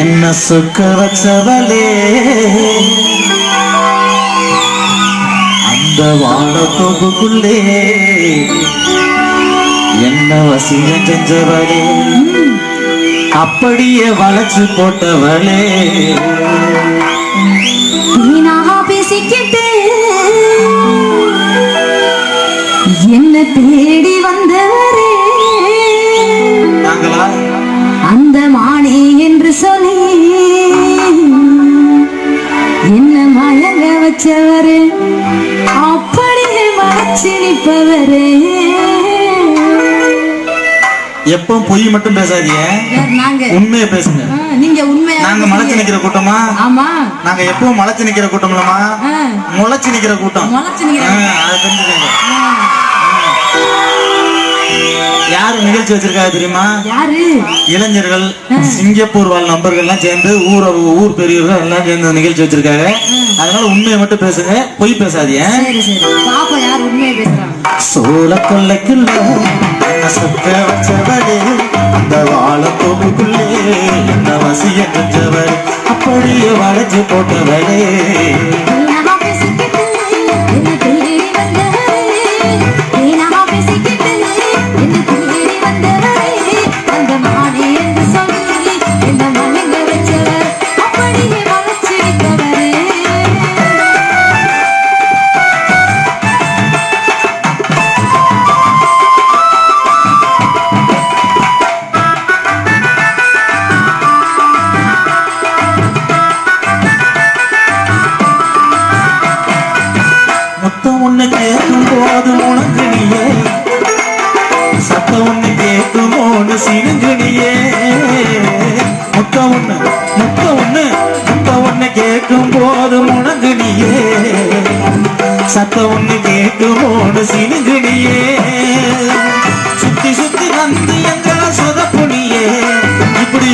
என்ன சுக்க வச்சவளே? அந்த வாழ தொகுக்குள்ளே என்ன வசியம் செஞ்சவளே அப்படியே வளைச்சு போட்டவளே. பேசிக்கிட்டு என்ன தேடி வந்தவரே? அந்த மானே என்று சொல்லி வச்சவரே அப்படியே மறைச்சு நிற்பவரே. எப்பவும் பொய் மட்டும் பேசாதீங்க. நாங்க? உண்மையை பேசுங்க. நீங்க உண்மையா நாங்க மலைச்சு நிக்கிற கூட்டமா? ஆமா. நாங்க எப்பவும் மலைச்சு நிக்கிற கூட்டம்லமா முளைச்சு நிக்கிற கூட்டம். முளைச்சு நிக்கிற அதை தெரிஞ்சுக்கங்க. யாரு நிகழ்ச்சி வச்சிருக்காங்க தெரியுமா? இளைஞர்கள் சிங்கப்பூர் வாழ் நண்பர்கள்லாம் சேர்ந்து ஊர் ஊர் பெரியவர்கள் எல்லாம் சேர்ந்து நிகழ்ச்சி வச்சிருக்காங்க. அதனால உண்மையை மட்டும் பேசுங்க. பொய் பேசாதீங்க. சோழ கொள்ளைக்குள்ள மொத்தம் ஒண்ணு மொத்தம் ஒண்ணு மொத்தம் ஒண்ணு கேட்கும் போது உனக்கு நீயே. சத்தம் ஒண்ணு கேட்கும் போது சினுங்கு நீயே. சுத்தி சுத்தி வந்து எங்களை சொதப்பு நீயே. இப்படி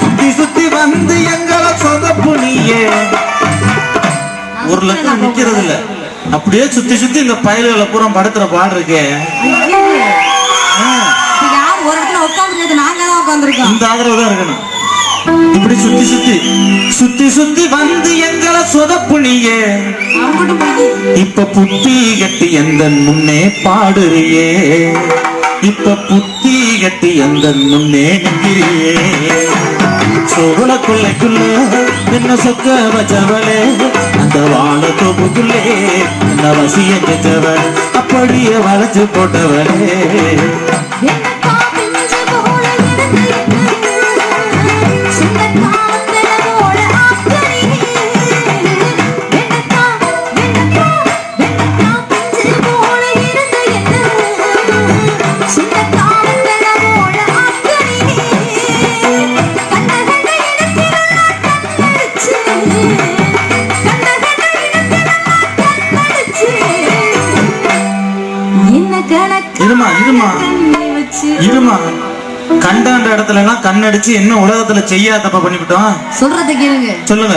சுத்தி சுத்தி வந்து எங்களை சொதப்பு நீயே. ஒரு லட்சம் நிக்கிறது இல்ல அப்படியே சுத்தி சுத்தி இந்த பயல்களை பூரா படுத்துற பாடு இருக்கே. ஒரு இடத்துல உட்காந்துருக்கிறது நாங்க தான் உட்காந்துருக்கோம் இந்த ஆதரவு தான் இருக்கணும். இப்படி சுத்தி சுத்தி சுத்தி சுத்தி வந்து எங்களை சொதப்பு நீயே இப்ப புத்தி கட்டி எந்த முன்னே பாடுறியே? இப்ப புத்தி கட்டி எந்த முன்னே நிற்கிறியே? சோழ கொள்ளைக்குள்ளே என்ன சொக்க வச்சவளே? அந்த வாழ தொகுக்குள்ளே என்ன வசிய செஞ்சவள் அப்படியே வளைச்சு போட்டவளே. கண்ணடிச்சு என்ன உலகத்துல செய்யாத தப்ப பண்ணிவிட்டோம்? சொல்றத கேளுங்க. சொல்லுங்க.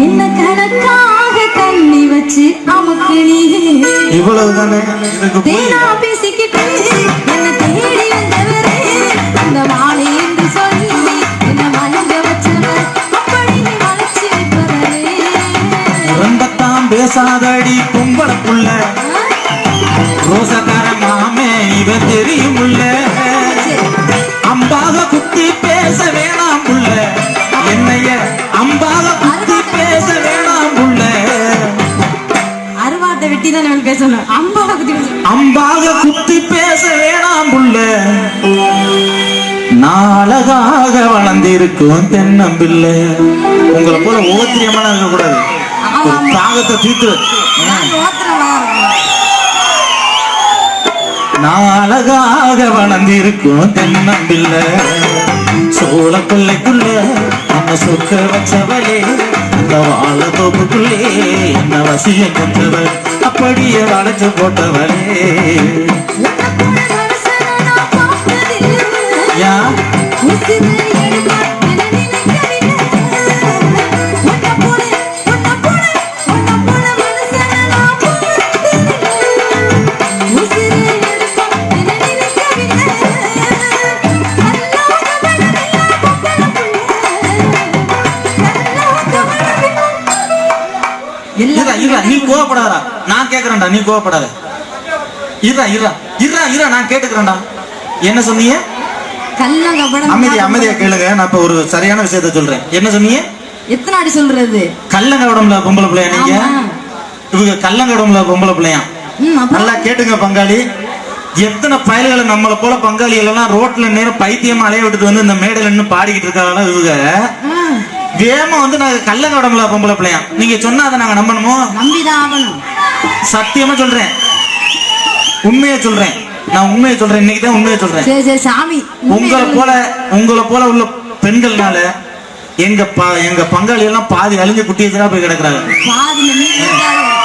என்ன கணக்காக கண்ணி வச்சு அமுக்கு நீ? இவ்வளவு தானே இதுக்கு போய் பேசிக்கிட்டு என்ன தேடி வந்தவரே அந்த மாலை என்று சொல்லி என்ன மயங்க வச்சவர் அப்படி நீ வளைச்சு வைப்பவரே ரொம்பத்தான் பேசாதடி பொம்பளப்புள்ள ரோசக்கார மாமே இவன் அம்பாக குத்தி பேச வேணாம் புள்ள. என்னைய அம்பாக குத்தி பேச வேணாம் புள்ள. அருவாட்டை வெட்டி தான் நம்ம பேசணும். அம்மா குத்தி. அம்பாக குத்தி பேச வேணாம் புள்ள. நாளகாக வளர்ந்திருக்கும் தென்னம்பிள்ளை. உங்களை போல ஓத்திரியமான இருக்கக்கூடாது. தாகத்தை தீர்த்து. நாளகாக வளர்ந்திருக்கும் தென்னம்பிள்ளை. சோழ கொள்ளைக்குள்ள நம்ம சொக்க வச்சவளே அந்த வாழ தோப்புக்குள்ளே என்ன வசிய கொண்டவள் அப்படியே வளைச்சு போட்டவளே. யா? கேக்குறேன்டா நீ கோவப்படாத. இருடா இருடா. இருடா இருடா நான் கேட்டுக்கிறேன்டா. என்ன சொன்னீங்க? அமைதி அமைதியா கேளுங்க. நான் இப்ப ஒரு சரியான விஷயத்த சொல்றேன். என்ன சொன்னீங்க? எத்தனை அடி சொல்றது? கள்ளங்கடம்ல பொம்பளை பிள்ளையா நீங்க. இவங்க கள்ளங்கடம்ல பொம்பளை பிள்ளையா? நல்லா கேட்டுங்க பங்காளி. எத்தனை பயல்களை நம்மளை போல பங்காளிகள் எல்லாம் ரோட்ல நேரம் பைத்தியமா அலைய விட்டுட்டு வந்து இந்த மேடையில நின்னு பாடிக்கிட்டு இருக்காங்க இவங்க? ஆ, வேகமா வந்து நாங்க கள்ளங்கடம்ல பொம்பளை பிள்ளையா? நீங்க சொன்னா அதை நாங்க நம்பணுமோ? நம்பிதான் ஆகணும். சத்தியமா சொல்றேன். உண்மையை சொல்றேன். நான் உண்மையை சொல்றேன். இன்னைக்கு தான் உண்மையை சொல்றேன். சரி சரி சாமி. உங்களை போல உங்களை போல உள்ள பெண்கள்னால எங்க ப- எங்க பங்காளி எல்லாம் பாதி அழிஞ்சு குட்டியதுனா போய் கிடக்குறாங்க. இருக்காரு.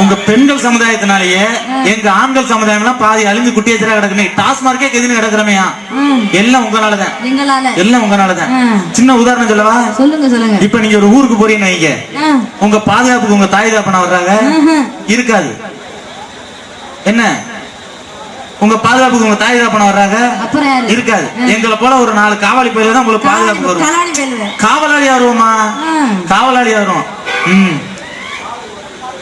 உங்க பெண்கள் சமுதாயத்தினாலேயே எங்க ஆண்கள் சமுதாயம் எல்லாம் பாதி அழிஞ்சு குட்டியதுனா கிடக்குமே. டாஸ்மார்க்கே கெதின்னு கிடக்குறமையா எல்லாம் உங்களாலதான். எல்லாம் உங்களாலதான். சின்ன உதாரணம் சொல்லவா? சொல்லுங்க சொல்லுங்க. இப்ப நீங்க ஒரு ஊருக்கு போறீங்க வைங்க. ஆ, உங்க பாதுகாப்புக்கு உங்க தாய் தாப்பனா வர்றாங்க. இருக்காது. என்ன? உங்க பாதுகாப்புக்கு உங்க தாய் தாப்பனா வர்றாங்க? இருக்காது. எங்களை போல ஒரு நாலு காவலி பயில தான் உங்களுக்கு பாதுகாப்பு வரும் காவலாளியா வருவோமா ஆ, காவலாளியா வரும் ம்.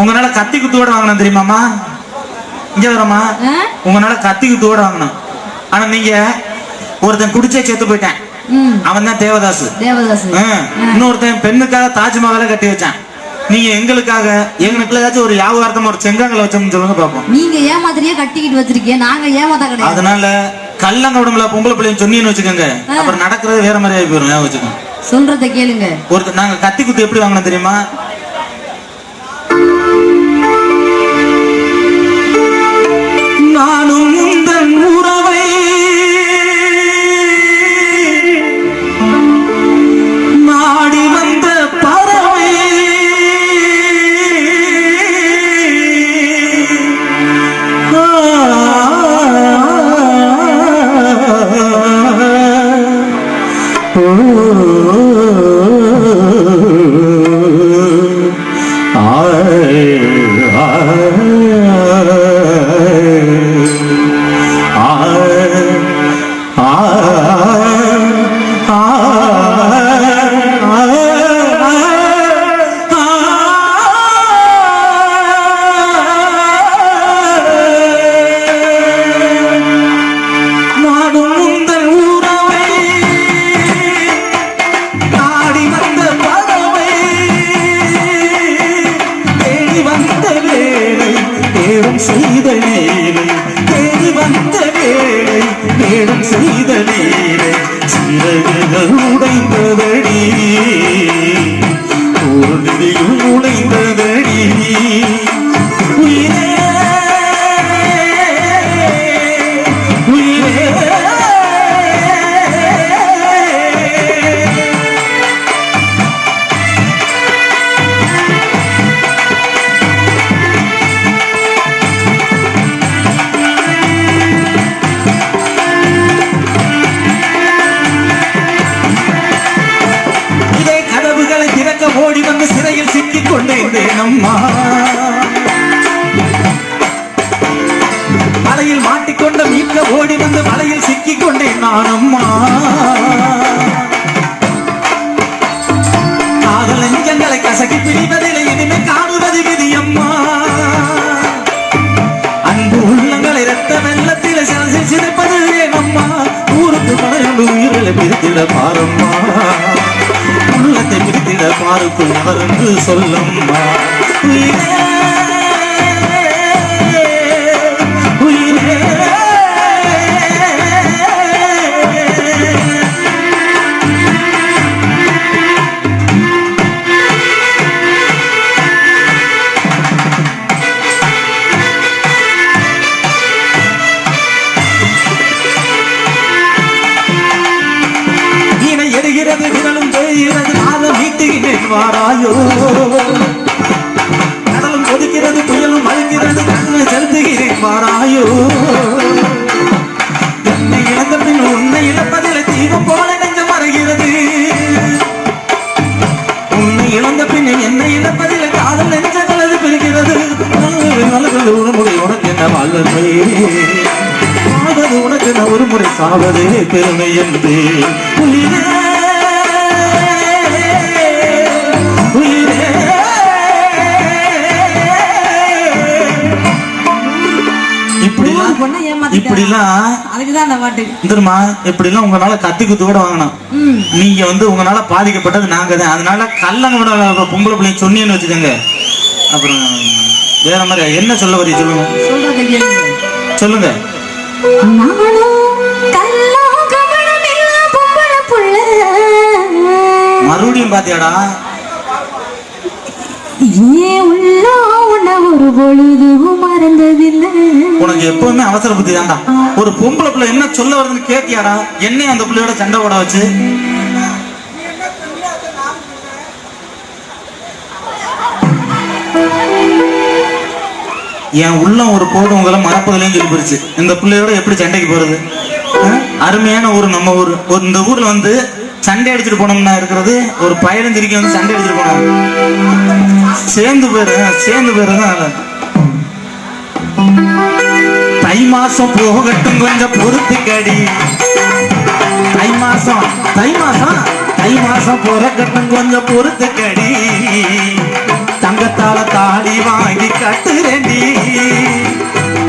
உங்களால கத்தி குத்துவோட வாங்கணும் தெரியுமாமா இங்க வரமா? உங்களால கத்தி குத்துவோட வாங்கணும் ஆனா நீங்க ஒருத்தன் குடிச்சே செத்து போயிட்டான். அவன் தான் தேவதாசு. இன்னொருத்தன் பெண்ணுக்காக தாஜ்மஹாலை கட்டி வச்சான். நீங்க எங்களுக்காக எங்களுக்கு ஏதாச்சும் ஒரு யாவார்த்தமா ஒரு செங்காங்கல வச்சோம்னு சொல்லுங்க பாப்போம். நீங்க ஏமாத்திரியே கட்டிக்கிட்டு வச்சிருக்கீங்க நாங்க ஏமாத்த கிடையாது. அதனால கள்ளங்கடம்புல பொம்பளை பிள்ளைன்னு சொன்னீங்கன்னு வச்சுக்கோங்க. அப்புறம் நடக்கிறது வேற மாதிரி ஆகி போயிடும் வச்சுக்கோங்க. சொல்றத கேளுங்க. ஒரு நாங்க கத்தி குத்து எப்படி வாங்கினோம் தெரியுமா? வலையில் கொண்டேன் நான் அம்மா காதல் நெஞ்சங்களை கசக்கி பிடிவதில்லை இனிமே காணுவது விதி அம்மா அன்பு உள்ளங்களை ரத்த வெள்ளத்தில் சலசி சிதைப்பது ஏனம்மா. ஊருக்கு படையுண்டு உயிர்களை பிரித்திட பாரம்மா. உள்ளத்தை பிரித்திட பாருக்குள் அவர் என்று சொல்லம்மா. உயிரே இணை எரிகிறது விரலும் தேய்கிறது நாதம் நீட்டுகிறேன் வாராயோ? கடலும் கொதிக்கிறது புயலும் அழுகிறது கண்ணை செலுத்துகிறேன் வாராயோ? என்னை இழந்த பின் உன்னை இழப்பதில் தீபம் போல நெஞ்சம் மறைகிறது. உன்னை இழந்த பின் என்னை இழப்பதில் காதல் நெஞ்சங்களது பெறுகிறது நல்லது ஒரு உனக்கு என்ன வாழ்வதே? வாழ்வது உனக்கு நான் ஒரு முறை சாவதே பெருமை என்று உயிரே இப்படிலாம் அதுக்குதான் அந்த பாட்டு. தெரியுமா? இப்படிலாம் உங்களால கத்தி குத்து கூட வாங்கணும் நீங்க வந்து உங்களால பாதிக்கப்பட்டது நாங்க தான் அதனால கல்லங்க விட பொம்பளை பிள்ளைங்க சொன்னீங்கன்னு வச்சுக்கோங்க. அப்புறம் வேற மாதிரி என்ன சொல்ல வரீங்க சொல்லுங்க. சொல்லுங்க. மறுபடியும் பாத்தியாடா? ஏன் உள்ள ஒரு பொழுதும் மறந்ததில்லை. உனக்கு எப்பவுமே அவசர புத்தி தான்டா. ஒரு பொம்பளை பிள்ளை என்ன சொல்ல வருதுன்னு கேட்டியாடா? என்ன அந்த பிள்ளையோட சண்டை போட வச்சு. என் உள்ளம் ஒரு போடு உங்களை மறப்பதிலையும் சொல்லி போயிருச்சு இந்த பிள்ளையோட எப்படி சண்டைக்கு போறது? அருமையான ஊர் நம்ம ஊர். ஒரு இந்த ஊர்ல வந்து சண்டை அடிச்சுட்டு போனோம்னா இருக்கிறது ஒரு பயணம் திருக்கி வந்து சண்டை அடிச்சுட்டு போனாங்க. சேர்ந்து போயிரு சேர்ந்து போயிருதான் தை மாசம் போகட்டும் கொஞ்சம் பொறுத்துக்கடி. தை மாசம் தை மாசம் தை மாசம் போறக்கட்டும் கொஞ்சம் பொறுத்துக்கடி. தங்கத்தால தாடி வாங்கி கட்டுறேண்டி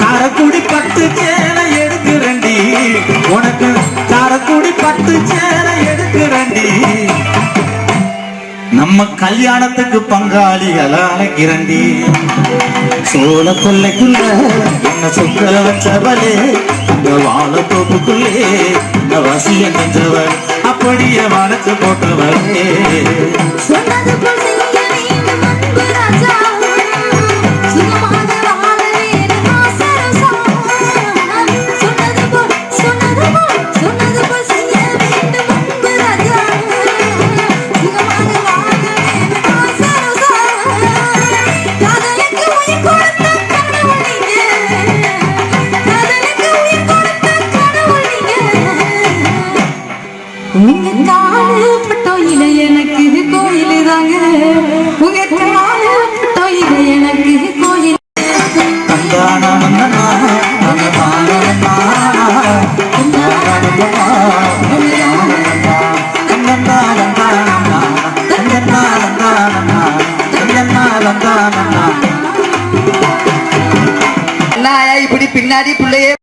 காரக்குடி பட்டு சேலை எடுக்கிறேண்டி உனக்கு காரக்குடி பட்டு சேலை நம்ம கல்யாணத்துக்கு பங்காளிகளான கிரண்டி. சோழ கொல்லைக்குள்ள என்ன சொக்கல வச்சவளே? இந்த வாழ தோப்புக்குள்ளே இந்த வசிய நின்றவர் அப்படியே வளர்த்து போட்டவளே